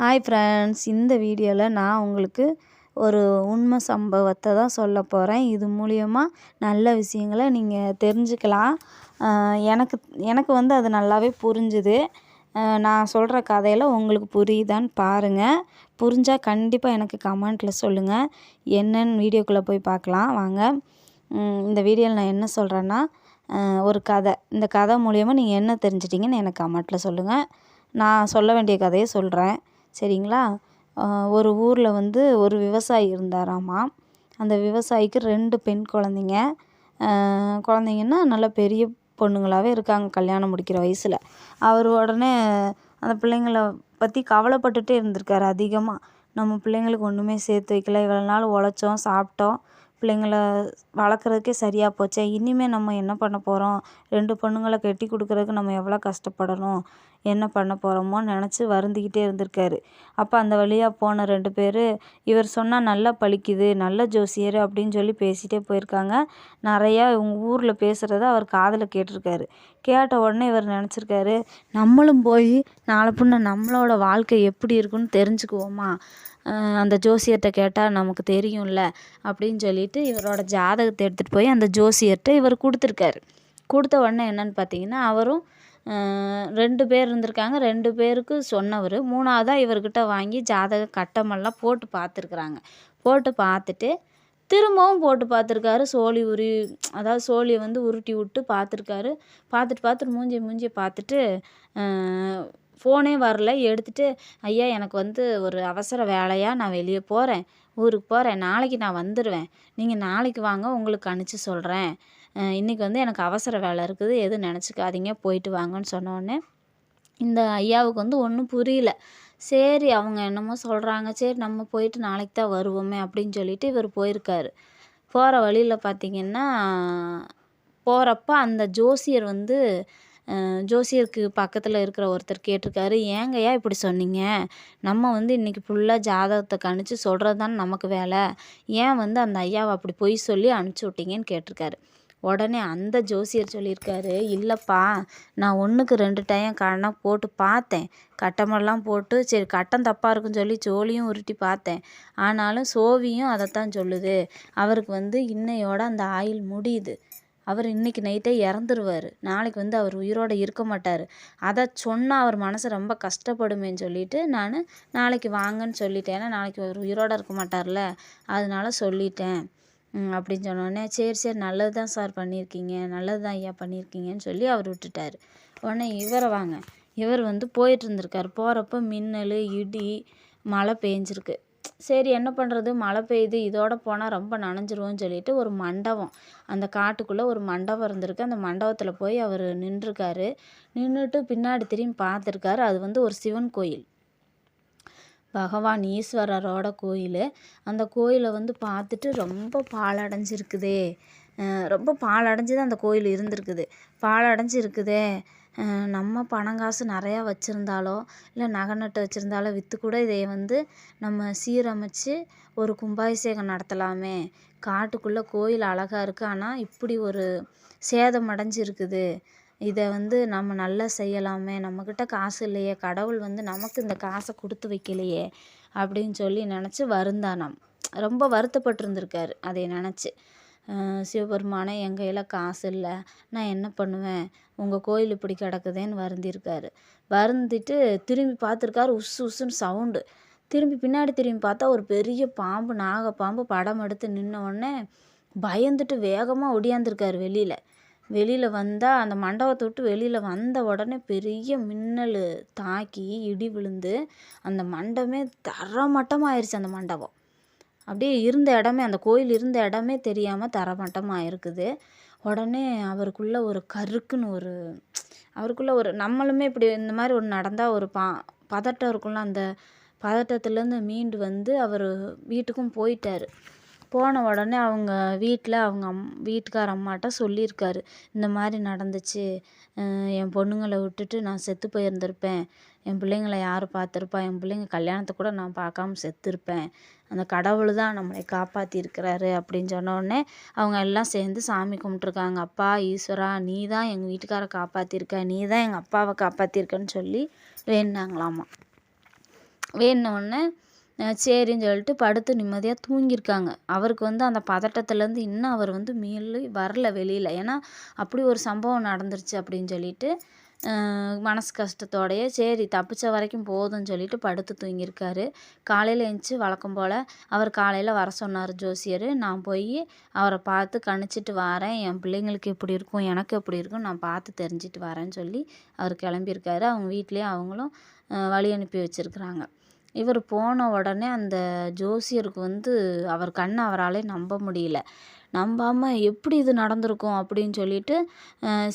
Hi friends இந்த வீடியோவில் நான் உங்களுக்கு ஒரு உண்மை சம்பவத்தை தான் சொல்ல போகிறேன் இது மூலியமாக நல்ல விஷயங்களை நீங்கள் தெரிஞ்சுக்கலாம். எனக்கு எனக்கு வந்து அது நல்லாவே புரிஞ்சுது. நான் சொல்கிற கதையில் உங்களுக்கு புரியுதான்னு பாருங்கள் புரிஞ்சால் கண்டிப்பாக எனக்கு கமெண்ட்டில் சொல்லுங்கள் என்னன்னு வீடியோக்குள்ளே போய் பார்க்கலாம். வாங்க. இந்த வீடியோவில் நான் என்ன சொல்கிறேன்னா ஒரு கதை. இந்த கதை மூலியமாக நீங்கள் என்ன தெரிஞ்சிட்டிங்கன்னு எனக்கு கமெண்ட்டில் சொல்லுங்கள் நான் சொல்ல வேண்டிய கதையை சொல்கிறேன் சரிங்களா? ஒரு ஊரில் வந்து ஒரு விவசாயி இருந்தாராமா? அந்த விவசாயிக்கு ரெண்டு பெண் குழந்தைங்க. குழந்தைங்கன்னா நல்லா பெரிய பொண்ணுங்களாகவே இருக்காங்க கல்யாணம் முடிக்கிற வயசில். அவர் உடனே அந்த பிள்ளைங்கள பற்றி கவலைப்பட்டுட்டே இருந்திருக்காரு அதிகமாக நம்ம பிள்ளைங்களுக்கு ஒன்றுமே சேர்த்து வைக்கல. இவ்வளோ நாள் உழைச்சோம் சாப்பிட்டோம். பிள்ளைங்கள வளர்க்குறதுக்கே சரியாக போச்சே. இனிமேல் நம்ம என்ன பண்ண போகிறோம் ரெண்டு பொண்ணுங்களை கட்டி கொடுக்குறதுக்கு நம்ம எவ்வளோ கஷ்டப்படணும்? என்ன பண்ண போகிறோமோ நினச்சி வருந்திக்கிட்டே இருந்திருக்காரு. அப்போ அந்த வழியாக போன ரெண்டு பேர் இவர் சொன்னால் நல்லா பழிக்குது நல்ல ஜோசியர் அப்படின்னு சொல்லி பேசிகிட்டே போயிருக்காங்க. நிறையா இவங்க ஊரில் பேசுகிறத அவர் காதில் கேட்டிருக்காரு. கேட்ட உடனே இவர் நினச்சிருக்காரு நம்மளும் போய் நாளை பின்ன நம்மளோட வாழ்க்கை எப்படி இருக்குன்னு தெரிஞ்சுக்குவோமா? அந்த ஜோசியர்கிட்ட கேட்டால் நமக்கு தெரியும்ல அப்படின்னு சொல்லிட்டு இவரோட ஜாதகத்தை எடுத்துகிட்டு போய் அந்த ஜோசியர்கிட்ட இவர் கொடுத்துருக்காரு. கொடுத்த உடனே என்னன்னு பார்த்தீங்கன்னா அவரும் ரெண்டு பேர் இருந்திருக்காங்க. ரெண்டு பேருக்கு சொன்னவர். மூணாவதாக இவர்கிட்ட வாங்கி ஜாதக கட்டமெல்லாம் போட்டு பார்த்துருக்குறாங்க போட்டு பார்த்துட்டு திரும்பவும் போட்டு பார்த்துருக்காரு சோழி உரி அதாவது சோழியை வந்து உருட்டி விட்டு பார்த்துருக்காரு பார்த்துட்டு பார்த்துட்டு மூஞ்சி மூஞ்சி பார்த்துட்டு ஃபோனே வரல. எடுத்துகிட்டு ஐயா எனக்கு வந்து ஒரு அவசர வேலையாக நான் வெளியே போகிறேன் ஊருக்கு போகிறேன் நாளைக்கு நான் வந்துடுவேன் நீங்கள் நாளைக்கு வாங்க. உங்களுக்கு அனுப்பிச்சி சொல்கிறேன் இன்றைக்கி வந்து எனக்கு அவசர வேலை இருக்குது. எதுவும் நினச்சிக்காதீங்க. போயிட்டு வாங்கன்னு சொன்னோடனே இந்த ஐயாவுக்கு வந்து ஒன்றும் புரியல. சரி அவங்க என்னமோ சொல்கிறாங்க சரி நம்ம போயிட்டு நாளைக்கு தான் வருவோமே அப்படின்னு சொல்லிட்டு இவர் போயிருக்காரு. போகிற வழியில் பார்த்திங்கன்னா போகிறப்ப அந்த ஜோசியர் வந்து ஜோசியருக்கு பக்கத்தில் இருக்கிற ஒருத்தர் கேட்டிருக்காரு ஏங்கய்யா இப்படி சொன்னீங்க? நம்ம வந்து இன்றைக்கி ஃபுல்லாக ஜாதகத்தை கணிச்சு சொல்கிறது தானே நமக்கு வேலை. ஏன் வந்து அந்த ஐயாவை அப்படி பொய் சொல்லி அனுப்பிச்சி விட்டீங்கன்னு கேட்டிருக்காரு. உடனே அந்த ஜோசியர் சொல்லியிருக்காரு இல்லைப்பா நான் ஒன்றுக்கு ரெண்டு டைம் கண்ணாக போட்டு பார்த்தேன். கட்டமெல்லாம் போட்டு சரி கட்டம் தப்பாக இருக்குன்னு சொல்லி சோழியும் உருட்டி பார்த்தேன். ஆனாலும் சோவியும் அதைத்தான் சொல்லுது. அவருக்கு வந்து இன்னையோட அந்த ஆயில் முடியுது. அவர் இன்றைக்கி நைட்டே இறந்துருவார். நாளைக்கு வந்து அவர் உயிரோடு இருக்க மாட்டார். அதை சொன்னால் அவர் மனசு ரொம்ப கஷ்டப்படுமேன்னு சொல்லிட்டு நான் நாளைக்கு வாங்கன்னு சொல்லிட்டேன். ஏன்னா நாளைக்கு அவர் உயிரோடு இருக்க மாட்டார்ல. அதனால சொல்லிட்டேன். அப்படின்னு சொன்னோடனே சரி சரி. நல்லது தான் சார் பண்ணியிருக்கீங்க. நல்லது தான் ஐயா பண்ணியிருக்கீங்கன்னு சொல்லி அவர் விட்டுட்டார். உடனே இவரை வாங்க. இவர் வந்து போயிட்டு இருந்திருக்கார். போகிறப்ப மின்னல் இடி மழை பெஞ்சிருக்கு. சரி என்ன பண்ணுறது மழை பெய்யுது இதோட போனால் ரொம்ப நனைஞ்சிருவோன்னு சொல்லிட்டு ஒரு மண்டபம். அந்த காட்டுக்குள்ளே ஒரு மண்டபம் இருந்திருக்கு. அந்த மண்டபத்தில் போய் அவர் நின்றுருக்காரு. நின்றுட்டு பின்னாடி திரும்பி பார்த்துருக்காரு. அது வந்து ஒரு சிவன் கோயில். பகவான் ஈஸ்வரரோட கோயில். அந்த கோயிலை வந்து பார்த்துட்டு ரொம்ப பாழடைஞ்சிருக்குதே. ரொம்ப பாலடைஞ்சு தான் அந்த கோயில் இருந்திருக்குது. பாழடைஞ்சு இருக்குதே நம்ம பணம் காசு நிறையா வச்சுருந்தாலோ இல்லை நகை நட்டு வச்சுருந்தாலோ விற்று கூட இதை வந்து நம்ம சீரமைச்சு ஒரு கும்பாபிஷேகம் நடத்தலாமே. காட்டுக்குள்ளே கோயில் அழகாக இருக்குது ஆனால் இப்படி ஒரு சேதம் அடைஞ்சு இருக்குது இதை வந்து நம்ம நல்லா செய்யலாமே. நம்மக்கிட்ட காசு இல்லையே. கடவுள் வந்து நமக்கு இந்த காசை கொடுத்து வைக்கலையே அப்படின்னு சொல்லி நினச்சி வருந்தானாம். ரொம்ப வருத்தப்பட்டிருந்திருக்காரு. அதை நினச்சி. சிவபெருமானே என் கையில் காசு இல்லை. நான் என்ன பண்ணுவேன்? உங்கள் கோயில் இப்படி கிடக்குதேன்னு வருந்திருக்காரு. வருந்திட்டு திரும்பி பார்த்துருக்காரு. உஸ் உஸ்ஸுன்னு சவுண்டு. திரும்பி பின்னாடி திரும்பி பார்த்தா ஒரு பெரிய பாம்பு நாகப்பாம்பு படம் எடுத்து நின்ன உடனே பயந்துட்டு வேகமாக ஒடியாந்துருக்காரு வெளியில். வெளியில் வந்தால் அந்த மண்டபத்தை விட்டு வெளியில் வந்த உடனே பெரிய மின்னல் தாக்கி இடி விழுந்து அந்த மண்டபமே தரமட்டமாயிருச்சு அந்த மண்டபம். அப்படியே இருந்த இடமே அந்த கோயில் இருந்த இடமே தெரியாமல் தரமட்டமாக இருக்குது. உடனே அவருக்குள்ளே ஒரு கருக்குன்னு ஒரு அவருக்குள்ளே ஒரு நம்மளுமே இப்படி இந்த மாதிரி ஒன்று நடந்தால் ஒரு பா பதட்டம் இருக்கும்ல அந்த பதட்டத்துலேருந்து மீண்டு வந்து அவர் வீட்டுக்கும் போயிட்டார். போன உடனே அவங்க வீட்டில் அவங்க அம் வீட்டுக்கார அம்மாட்ட சொல்லியிருக்காரு. இந்த மாதிரி நடந்துச்சு. என் பொண்ணுங்களை விட்டுட்டு நான் செத்து போயிருந்திருப்பேன். என் பிள்ளைங்கள யார் பார்த்துருப்பா? என் பிள்ளைங்க கல்யாணத்தை கூட நான் பார்க்காம செத்துருப்பேன். அந்த கடவுள் தான் நம்மளை காப்பாற்றிருக்கிறாரு அப்படின்னு சொன்னோடனே அவங்க எல்லாம் சேர்ந்து சாமி கும்பிட்ருக்காங்க அப்பா ஈஸ்வரா நீ தான் எங்கள் வீட்டுக்காரை காப்பாற்றிருக்க நீ தான் எங்கள் அப்பாவை காப்பாற்றிருக்கன்னு சொல்லி வேண்டாங்களாமா வேணுனோடனே சரின்னு சொல்லிட்டு படுத்து நிம்மதியாக தூங்கியிருக்காங்க. அவருக்கு வந்து அந்த பதட்டத்துலேருந்து இன்னும் அவர் வந்து மீளி வரல வெளியில். ஏன்னா அப்படி ஒரு சம்பவம் நடந்துருச்சு அப்படின்னு சொல்லிட்டு மனசு கஷ்டத்தோடையே சரி தப்பிச்ச வரைக்கும் போதும்னு சொல்லிட்டு படுத்து தூங்கியிருக்காரு. காலையில் எழுந்துச்சி வழக்கம் போல் அவர் காலையில் வர சொன்னார் ஜோசியர் நான் போய் அவரை பார்த்து கணிச்சிட்டு வரேன். என் பிள்ளைங்களுக்கு எப்படி இருக்கும் எனக்கு எப்படி இருக்கும் நான் பார்த்து தெரிஞ்சுட்டு வரேன்னு சொல்லி அவர் கிளம்பியிருக்காரு. அவங்க வீட்லேயே அவங்களும் வழி அனுப்பி வச்சுருக்குறாங்க. இவர் போன உடனே அந்த ஜோசியருக்கு வந்து அவர் கண்ணை அவராலே நம்ப முடியல. நம்பாமல் எப்படி இது நடந்திருக்கும் அப்படின்னு சொல்லிட்டு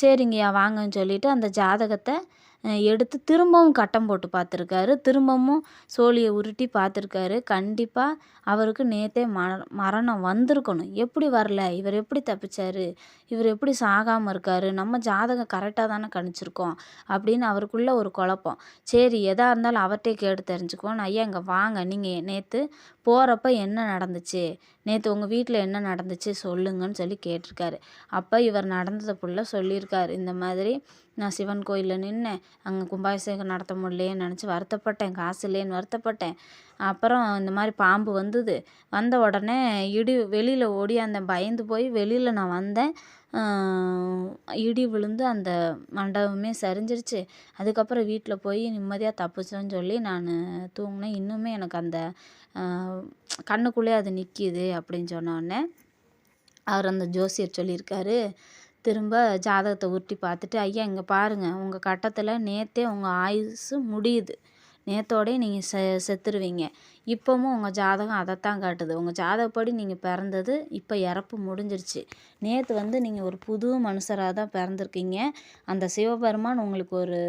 சரிங்கய்யா வாங்கன்னு சொல்லிட்டு அந்த ஜாதகத்தை எடுத்து திரும்பவும் கட்டம் போட்டு பார்த்துருக்காரு. திரும்பவும் சோழியை உருட்டி பார்த்துருக்காரு. கண்டிப்பாக அவருக்கு நேற்றே மர மரணம் வந்திருக்கணும். எப்படி வரல? இவர் எப்படி தப்பிச்சார்? இவர் எப்படி சாகாமல் இருக்கார்? நம்ம ஜாதகம் கரெக்டாக தானே கணிச்சிருக்கோம் அப்படின்னு அவருக்குள்ளே ஒரு குழப்பம். சரி எதாக இருந்தாலும் அவர்கிட்டே கேட்டு தெரிஞ்சுக்குவோம். ஐயா இங்கே வாங்க. நீங்கள் நேற்று போகிறப்ப என்ன நடந்துச்சு? நேற்று உங்கள் வீட்டில் என்ன நடந்துச்சு சொல்லுங்கன்னு சொல்லி கேட்டிருக்காரு. அப்போ இவர் நடந்ததை ஃபுல்லாக சொல்லியிருக்காரு. இந்த மாதிரி நான் சிவன் கோயிலில் நின்றேன் அங்கே கும்பாபிஷேகம் நடத்த முடியலையேன்னு நினச்சி வருத்தப்பட்டேன் காசு இல்லையேன்னு வருத்தப்பட்டேன். அப்புறம் இந்த மாதிரி பாம்பு வந்தது. வந்த உடனே இடி வெளியில் ஓடி அந்த பயந்து போய் வெளியில் நான் வந்தேன். இடி விழுந்து அந்த மண்டபமே சரிஞ்சிருச்சு. அதுக்கப்புறம் வீட்டில் போய் நிம்மதியாக தப்பிச்சோன்னு சொல்லி நான் தூங்கினேன். இன்னுமே எனக்கு அந்த கண்ணுக்குள்ளே அது நிற்கிது அப்படின்னு சொன்னோடனே அவர் அந்த ஜோசியர் சொல்லியிருக்காரு. திரும்ப ஜாதகத்தை உருட்டி பார்த்துட்டு ஐயா இங்கே பாருங்கள் உங்கள் கட்டத்தில் நேற்றே உங்கள் ஆயுசு முடியுது. நேத்தோடய நீங்கள் செ செத்துருவீங்க. இப்போவும் உங்கள் ஜாதகம் அதைத்தான் காட்டுது. உங்கள் ஜாதகப்படி நீங்கள் பிறந்தது இப்போ இறப்பு முடிஞ்சிருச்சு. நேற்று வந்து நீங்கள் ஒரு புது மனுஷராக தான் பிறந்திருக்கீங்க. அந்த சிவபெருமான் உங்களுக்கு ஒரு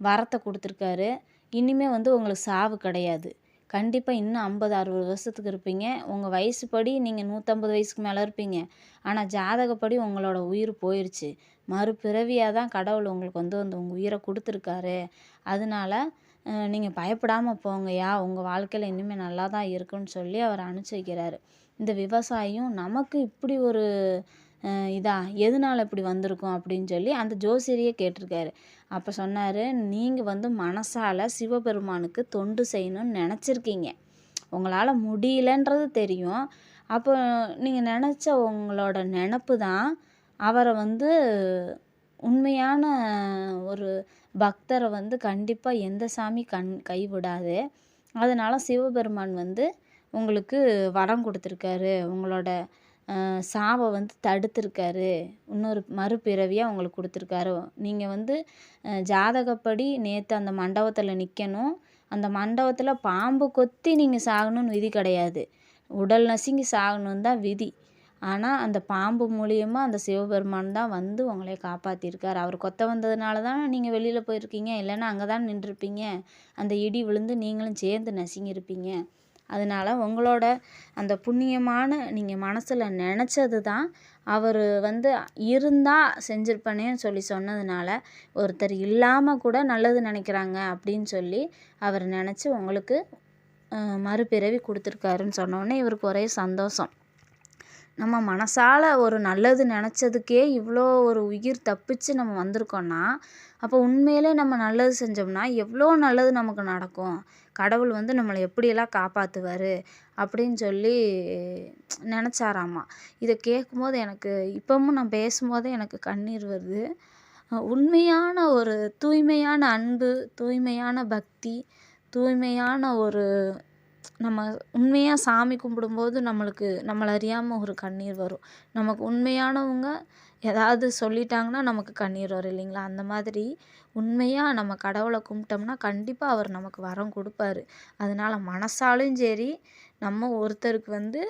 வரத்தை கொடுத்துருக்காரு. இனிமேல் வந்து உங்களுக்கு சாவு கிடையாது. கண்டிப்பாக இன்னும் ஐம்பது அறுபது வருஷத்துக்கு இருப்பீங்க. உங்கள் வயசுப்படி நீங்கள் நூற்றம்பது வயசுக்கு மேலே இருப்பீங்க. ஆனால் ஜாதகப்படி உங்களோட உயிர் போயிடுச்சு மறுபிறவியாக தான் கடவுள் உங்களுக்கு வந்து வந்து உங்கள் உயிரை கொடுத்துருக்காரு. அதனால நீங்கள் பயப்படாமல் போங்கய்யா. உங்கள் வாழ்க்கையில் இனிமேல் நல்லா தான் இருக்குன்னு சொல்லி அவர் அனுப்பிச்சி வைக்கிறாரு. இந்த விவசாயம் நமக்கு இப்படி ஒரு இதா? எதனால இப்படி வந்திருக்கும் அப்படின்னு சொல்லி அந்த ஜோசியரையே கேட்டிருக்காரு. அப்போ சொன்னார் நீங்கள் வந்து மனசால் சிவபெருமானுக்கு தொண்டு செய்யணும்னு நினச்சிருக்கீங்க. உங்களால் முடியலன்றது தெரியும். அப்போ நீங்கள் நினச்ச உங்களோட நினப்பு தான் அவரை வந்து உண்மையான ஒரு பக்தரை வந்து கண்டிப்பாக எந்த சாமி கண் கைவிடாது. அதனால் சிவபெருமான் வந்து உங்களுக்கு வரம் கொடுத்துருக்காரு. உங்களோட சாவை வந்து தடுத்திருக்காரு. இன்னொரு மறுபிறவியாக உங்களுக்கு கொடுத்துருக்காரு. நீங்கள் வந்து ஜாதகப்படி நேற்று அந்த மண்டபத்தில் நிற்கணும் அந்த மண்டபத்தில் பாம்பு கொத்தி நீங்கள் சாகணும்னு விதி கிடையாது. உடல் நசுங்கி சாகணுன்னு தான் விதி. ஆனால் அந்த பாம்பு மூலியமாக அந்த சிவபெருமான் தான் வந்து உங்களை காப்பாற்றிருக்கார் அவர் கொத்த வந்ததுனால தான் நீங்கள் வெளியில் போயிருக்கீங்க. இல்லைன்னா அங்கே தான் நின்றுருப்பீங்க. அந்த இடி விழுந்து நீங்களும் சேர்ந்து நசுங்கியிருப்பீங்க. அதனால் உங்களோட அந்த புண்ணியமான நீங்கள் மனசில் நினச்சது தான் அவர் வந்து இருந்தால் செஞ்சுருப்பனேன்னு சொல்லி சொன்னதுனால ஒருத்தர் இல்லாமல் கூட நல்லது நினைக்கிறாங்க அப்படின்னு சொல்லி அவர் நினச்சி உங்களுக்கு மறுபிறவி கொடுத்துருக்காருன்னு சொன்னோடனே இவருக்கு ஒரே சந்தோஷம். நம்ம மனசால் ஒரு நல்லது நினச்சதுக்கே இவ்வளோ ஒரு உயிர் தப்பிச்சு நம்ம வந்திருக்கோன்னா அப்போ உண்மையிலே நம்ம நல்லது செஞ்சோம்னா எவ்வளோ நல்லது நமக்கு நடக்கும்? கடவுள் வந்து நம்மளை எப்படியெல்லாம் காப்பாற்றுவார் அப்படின்னு சொல்லி நினச்சாராமா. இதை கேட்கும்போது எனக்கு இப்போவும் நான் பேசும்போதே எனக்கு கண்ணீர் வருது. உண்மையான ஒரு தூய்மையான அன்பு தூய்மையான பக்தி தூய்மையான ஒரு நம்ம உண்மையாக சாமி கும்பிடும்போது நம்மளுக்கு நம்மளை அறியாமல் ஒரு கண்ணீர் வரும். நமக்கு உண்மையானவங்க ஏதாவது சொல்லிட்டாங்கன்னா நமக்கு கண்ணீர் வரும் இல்லைங்களா? அந்த மாதிரி உண்மையாக நம்ம கடவுளை கும்பிட்டோம்னா கண்டிப்பாக அவர் நமக்கு வரம் கொடுப்பாரு. அதனால் மனசாலும் சரி நம்ம ஒருத்தருக்கு வந்து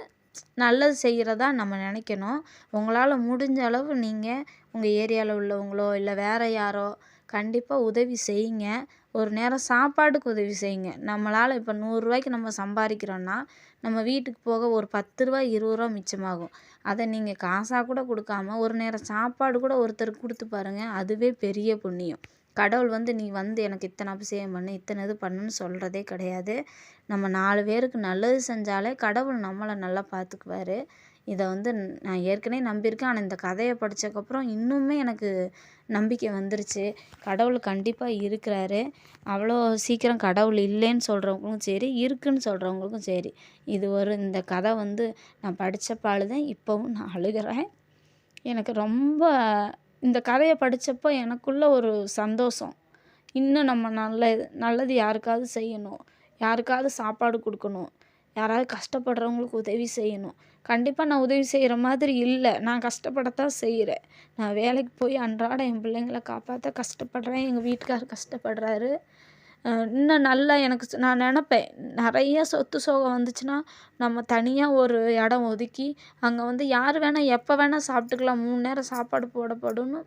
நல்லது செய்கிறதா நம்ம நினைக்கணும். உங்களால் முடிஞ்ச அளவு நீங்கள் உங்கள் ஏரியாவில் உள்ளவங்களோ இல்லை வேறு யாரோ கண்டிப்பாக உதவி செய்யுங்க. ஒரு நேரம் சாப்பாட்டுக்கு உதவி செய்யுங்க. நம்மளால் இப்போ நூறுரூவாய்க்கு நம்ம சம்பாதிக்கிறோன்னா நம்ம வீட்டுக்கு போக ஒரு பத்து ரூபா இருபது ரூபா மிச்சமாகும். அதை நீங்கள் காசாக கூட கொடுக்காம ஒரு நேரம் சாப்பாடு கூட ஒருத்தருக்கு கொடுத்து பாருங்கள் அதுவே பெரிய புண்ணியம். கடவுள் வந்து நீ வந்து எனக்கு இத்தனை அபிஷேகம் பண்ணு இத்தனை இது பண்ணுன்னு சொல்கிறதே கிடையாது. நம்ம நாலு பேருக்கு நல்லது செஞ்சாலே கடவுள் நம்மளை நல்லா பார்த்துக்குவாரு. இதை வந்து நான் ஏற்கனவே நம்பியிருக்கேன். ஆனால் இந்த கதையை படித்ததுக்கப்புறம் இன்னுமே எனக்கு நம்பிக்கை வந்துருச்சு. கடவுள் கண்டிப்பாக இருக்கிறாரு. அவ்வளோ சீக்கிரம் கடவுள் இல்லைன்னு சொல்கிறவங்களுக்கும் சரி இருக்குன்னு சொல்கிறவங்களுக்கும் சரி இது ஒரு இந்த கதை வந்து நான் படித்த தான் இப்போவும் நான் அழுகிறேன். எனக்கு ரொம்ப இந்த கதையை படித்தப்போ எனக்குள்ள ஒரு சந்தோஷம். இன்னும் நம்ம நல்ல நல்லது யாருக்காவது செய்யணும். யாருக்காவது சாப்பாடு கொடுக்கணும். யாராவது கஷ்டப்படுறவங்களுக்கு உதவி செய்யணும். கண்டிப்பாக நான் உதவி செய்கிற மாதிரி இல்லை. நான் கஷ்டப்படத்தான் செய்கிறேன் நான் வேலைக்கு போய் அன்றாடம் என் பிள்ளைங்கள காப்பாற்ற கஷ்டப்படுறேன். எங்கள் வீட்டுக்கார் கஷ்டப்படுறாரு. இன்னும் நல்லா எனக்கு நான் நினப்பேன். நிறைய சொத்து சோகம் வந்துச்சுன்னா நம்ம தனியாக ஒரு இடம் ஒதுக்கி அங்கே வந்து யார் வேணால் எப்போ வேணால் சாப்பிட்டுக்கலாம். மூணு நேரம் சாப்பாடு போடப்படும்னு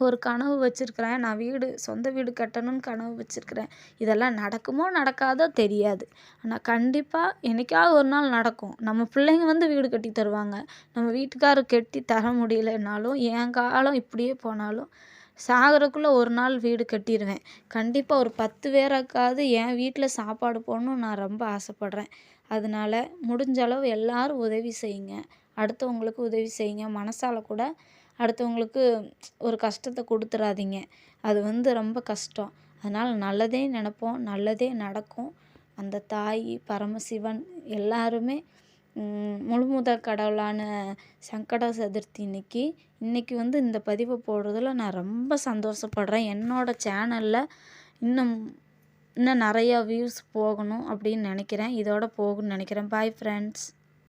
ஒரு கனவு வச்சுருக்கிறேன். நான் வீடு சொந்த வீடு கட்டணும்னு கனவு வச்சுருக்கிறேன். இதெல்லாம் நடக்குமோ நடக்காதோ தெரியாது. ஆனால் கண்டிப்பாக என்றைக்காவது ஒரு நாள் நடக்கும். நம்ம பிள்ளைங்க வந்து வீடு கட்டி தருவாங்க. நம்ம வீட்டுக்காரர் கட்டி தர முடியலைனாலும் என் காலம் இப்படியே போனாலும் சாகிறக்குள்ளே ஒரு நாள் வீடு கட்டிடுவேன் கண்டிப்பாக ஒரு பத்து பேராக்காவது என் வீட்டில் சாப்பாடு போடணும்னு நான் ரொம்ப ஆசைப்பட்றேன். அதனால முடிஞ்ச அளவு எல்லோரும் உதவி செய்யுங்க. அடுத்தவங்களுக்கு உதவி செய்யுங்க. மனசால் கூட அடுத்தவங்களுக்கு ஒரு கஷ்டத்தை கொடுத்துறாதீங்க. அது வந்து ரொம்ப கஷ்டம். அதனால் நல்லதே நினப்போம். நல்லதே நடக்கும். அந்த தாய் பரமசிவன் எல்லாருமே முழுமுதற் கடவுளான சங்கட சதுர்த்தி இன்னைக்கு இன்றைக்கி வந்து இந்த பதிவை போடுறதுல நான் ரொம்ப சந்தோஷப்படுறேன். என்னோடய சேனலில் இன்னும் இன்னும் நிறையா வியூஸ் போகணும் அப்படின்னு நினைக்கிறேன். இதோட போகணும்னு நினைக்கிறேன். Bye friends